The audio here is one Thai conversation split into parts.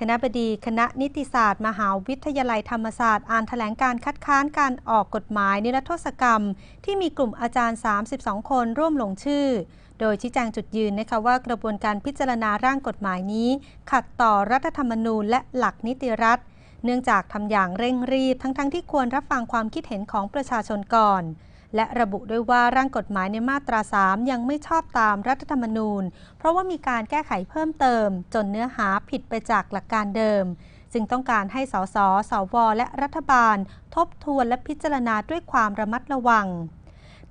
คณะบดีคณะนิติศาสตร์ มหาวิทยาลัยธรรมศาสตร์ อ่านแถลงการคัดค้านการออกกฎหมายนิรโทษกรรม ที่มีกลุ่มอาจารย์ 32 คนร่วมลงชื่อ โดยชี้แจงจุดยืนนะคะว่ากระบวนการพิจารณาร่างกฎหมายนี้ ขัดต่อรัฐธรรมนูญและหลักนิติรัฐ เนื่องจากทำอย่างเร่งรีบทั้งๆทที่ควรรับฟังความคิดเห็นของประชาชนก่อน และระบุด้วยว่าร่างกฎหมายในมาตรา 3 ยังไม่ชอบตามรัฐธรรมนูญ เพราะว่ามีการแก้ไขเพิ่มเติม จนเนื้อหาผิดไปจากหลักการเดิม จึงต้องการให้สส สว และรัฐบาล ทบทวนและพิจารณาด้วยความระมัดระวัง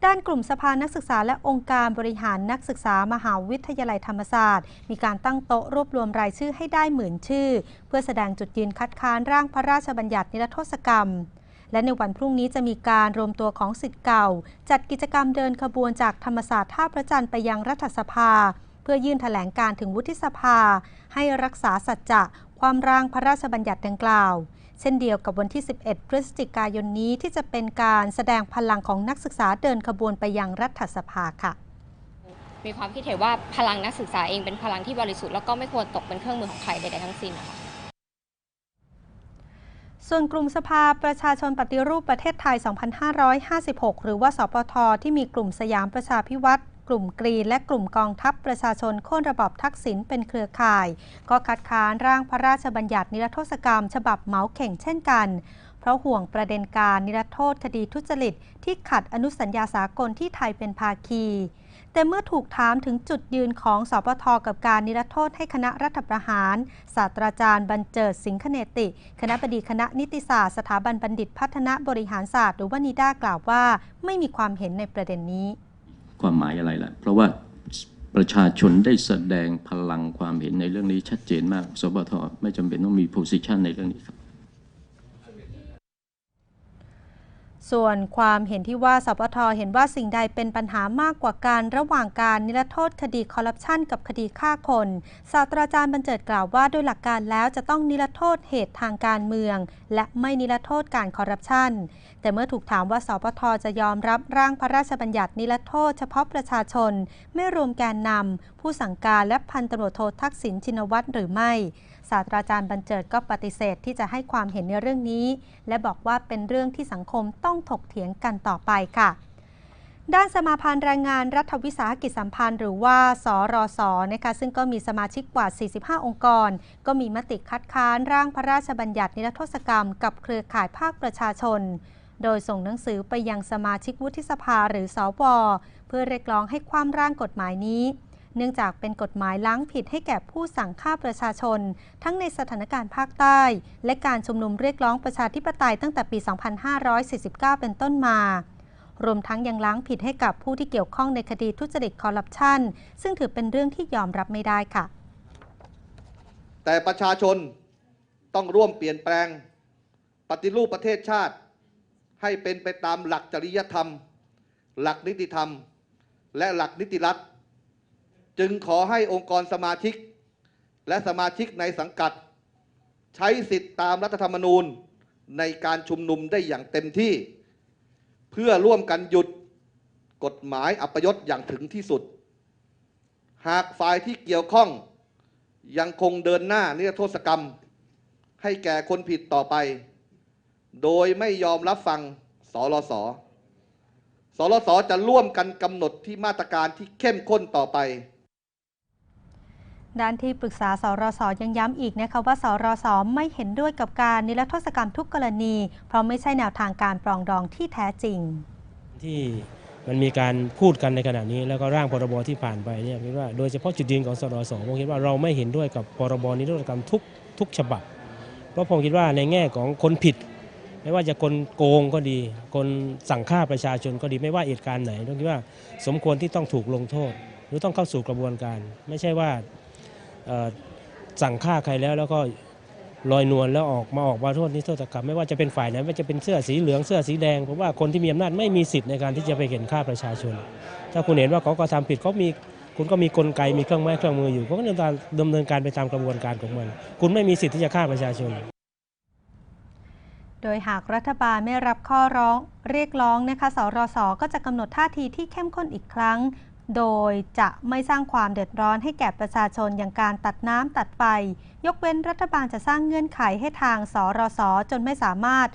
ด้านกลุ่มสภานักศึกษาและองค์การบริหารนักศึกษามหาวิทยาลัยธรรมศาสตร์ มีการตั้งโต๊ะรวบรวมรายชื่อให้ได้หมื่นชื่อ เพื่อแสดงจุดยืนคัดค้านร่างพระราชบัญญัตินิรโทษกรรม และในวันพรุ่งนี้จะมีการรวมตัวของสิทธิ์เก่า จัดกิจกรรมเดินขบวนจากธรรมศาสตร์ท่าพระจันทร์ไปยังรัฐสภา เพื่อยื่นแถลงการถึงวุฒิสภา ให้รักษาสัจจะความร่างพระราชบัญญัติดังกล่าว เช่นเดียวกับวันที่ 11 พฤศจิกายนนี้ที่จะเป็นการแสดงพลังของนักศึกษาเดินขบวนไปยังรัฐสภาค่ะมีความคิดเห็นว่าพลังนักศึกษาเองเป็นพลังที่บริสุทธิ์แล้วก็ไม่ควรตกเป็นเครื่องมือของใครใดๆทั้งสิ้นนะคะ ส่วนกลุ่มสภาประชาชนปฏิรูปประเทศไทย 2556 หรือว่าสปท ที่มีกลุ่มสยามประชาพิวัตรกลุ่มกรีนและกลุ่มกองทัพประชาชนโค่นระบอบทักษิณเป็นเครือข่าย ก็คัดค้านร่างพระราชบัญญัตินิรโทษกรรม ฉบับเหมาเข่งเช่นกัน เพราะห่วงประเด็นการนิรโทษคดีทุจริต ที่ขัดอนุสัญญาสากลที่ไทยเป็นภาคี แต่เมื่อถูกถามถึงจุดยืนของสปทกับการนิรโทษให้คณะรัฐประหารศาสตราจารย์บรรเจิดสิงคเนติ คณะบดีคณะนิติศาสตร์สถาบันบัณฑิตพัฒนาบริหารศาสตร์หรือว่านิด้ากล่าวว่า ไม่มีความเห็นในประเด็นนี้ ความหมายอะไรล่ะ เพราะว่าประชาชนได้แสดงพลังความเห็นในเรื่องนี้ชัดเจนมาก สบทไม่จำเป็นต้องมีโพสิชันในเรื่องนี้ครับ ส่วนความเห็นที่ว่าสปทเห็นว่าสิ่งใดเป็นปัญหามากกว่าการระหว่างการนิรโทษคดีคอร์รัปชันกับคดีฆ่าคนศาสตราจารย์บรรเจิดกล่าวว่าโดยหลักการแล้วจะต้องนิรโทษเหตุทางการเมือง และไม่นิรโทษการคอร์รัปชันแต่เมื่อถูกถามว่าสปทจะยอมรับร่างพระราชบัญญัตินิรโทษเฉพาะประชาชน ไม่รวมแกนนำผู้สั่งการและพันตำรวจโททักษิณชินวัตรหรือไม่ ศาสตราจารย์บรรเจิดก็ปฏิเสธที่จะให้ความเห็นในเรื่องนี้ และบอกว่าเป็นเรื่องที่สังคมต้องถกเถียงกันต่อไปค่ะด้านสมาพันธ์แรงงานรัฐวิสาหกิจสัมพันธ์หรือว่า สรสนะคะซึ่งก็มีสมาชิกกว่า 45 องค์กร ก็มีมติคัดค้านร่างพระราชบัญญัตินิรโทษกรรม กับเครือข่ายภาคประชาชน โดยส่งหนังสือไปยังสมาชิกวุฒิสภาหรือสวเพื่อเรียกร้องให้ความร่างกฎหมายนี้ เนื่องจากเป็นกฎหมายล้างผิดให้แก่ผู้สั่งฆ่าประชาชน ทั้งในสถานการณ์ภาคใต้ และการชุมนุมเรียกร้องประชาธิปไตยตั้งแต่ปี 2549 เป็นต้นมารวมทั้งยังล้างผิดให้กับผู้ที่เกี่ยวข้องในคดีทุจริตคอร์รัปชันซึ่งถือเป็นเรื่องที่ยอมรับไม่ได้ค่ะ แต่ประชาชนต้องร่วมเปลี่ยนแปลง ปฏิรูปประเทศชาติ ให้เป็นไปตามหลักจริยธรรม หลักนิติธรรม และหลักนิติรัฐ จึงขอให้องค์กรสมาชิก และสมาชิกในสังกัด ใช้สิทธิตามรัฐธรรมนูญในการชุมนุมได้อย่างเต็มที่ เพื่อร่วมกันหยุดกฎหมายอัปยศอย่างถึงที่สุด หากฝ่ายที่เกี่ยวข้องยังคงเดินหน้านิรโทษกรรม ให้แก่คนผิดต่อไป โดยไม่ยอมรับฟังสรสสรสจะร่วมกันกำหนดที่มาตรการที่เข้มข้นต่อไป ด้านที่ปรึกษาสรสยังย้ำอีกนะคะว่าสรสไม่เห็นด้วยกับการนิรโทษกรรมทุกกรณี เพราะไม่ใช่แนวทางการปรองดองที่แท้จริง ที่มันมีการพูดกันในขณะนี้ แล้วก็ร่างพรบที่ผ่านไปเนี่ยคิดว่าโดยเฉพาะจุดยืนของสรสผมคิดว่าเราไม่เห็นด้วยกับพรบนิรโทษกรรมทุกทุกฉบับ เพราะผมคิดว่าในแง่ของคนผิด ไม่ว่าจะคนโกงก็ดี คนสั่งฆ่าประชาชนก็ดีไม่ว่าเหตุการณ์ไหนต้องคิดว่าสมควรที่ต้องถูกลงโทษ หรือต้องเข้าสู่กระบวนการ ไม่ใช่ว่า สั่งฆ่าใครแล้วแล้วก็ลอยนวลแล้วออกมาออกมาโทษนิโทษกรรมไม่ว่าจะเป็นฝ่ายไหนไม่ว่าจะเป็นเสื้อสีเหลืองเสื้อสีแดงผมว่าคนที่มีอำนาจไม่มีสิทธิ์ในการที่จะไปเห็นฆ่าประชาชน ถ้าคุณเห็นว่าเขาก็ทำผิดเขามีคุณก็มีกลไกมีเครื่องไม้เครื่องมืออยู่ก็ดำเนินการดำเนินการไปตามกระบวนการของมัน คุณไม่มีสิทธิ์ที่จะฆ่าประชาชน โดยหากรัฐบาลไม่รับข้อร้องเรียกร้องนะคะสรสก็จะกำหนดท่าทีที่เข้มข้นอีกครั้ง โดยจะไม่สร้างความเดือดร้อนให้แก่ประชาชนอย่างการตัดน้ำตัดไฟ ยกเว้นรัฐบาลจะสร้างเงื่อนไขให้ทางสรสจนไม่สามารถ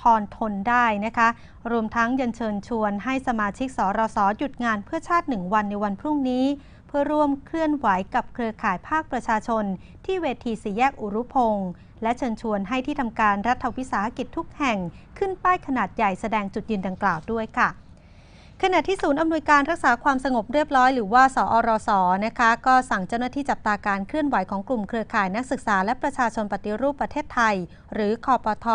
ทอนทนได้นะคะ รวมทั้งยันเชิญชวนให้สมาชิกสรสหยุดงานเพื่อชาติหนึ่งวันในวันพรุ่งนี้ เพื่อร่วมเคลื่อนไหวกับเครือข่ายภาคประชาชน ที่เวทีสีแยกอุรุพงษ์และเชิญชวนให้ที่ทำการรัฐวิสาหกิจทุกแห่ง ขึ้นป้ายขนาดใหญ่แสดงจุดยืนดังกล่าวด้วยค่ะ ขณะที่ศูนย์อำนวยการรักษาความสงบเรียบร้อยหรือว่าสอรสนะคะก็สั่งเจ้าหน้าที่จับตาการเคลื่อนไหวของกลุ่มเครือข่ายนักศึกษาและประชาชนปฏิรูปประเทศไทย หรือคอปท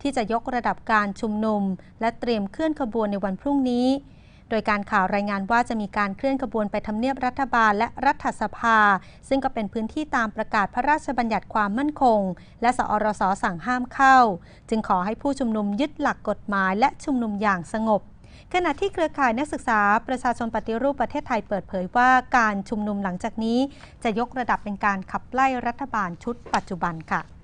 ที่จะยกระดับการชุมนุม และเตรียมเคลื่อนขบวนในวันพรุ่งนี้ โดยการข่าวรายงานว่าจะมีการเคลื่อนขบวนไปทำเนียบรัฐบาลและรัฐสภา ซึ่งก็เป็นพื้นที่ตามประกาศพระราชบัญญัติความมั่นคง และสอรสสั่งห้ามเข้า จึงขอให้ผู้ชุมนุมยึดหลักกฎหมายและชุมนุมอย่างสงบ ขณะที่เครือข่ายนักศึกษาประชาชนปฏิรูปประเทศไทยเปิดเผยว่าการชุมนุมหลังจากนี้ จะยกระดับเป็นการขับไล่รัฐบาลชุดปัจจุบันค่ะ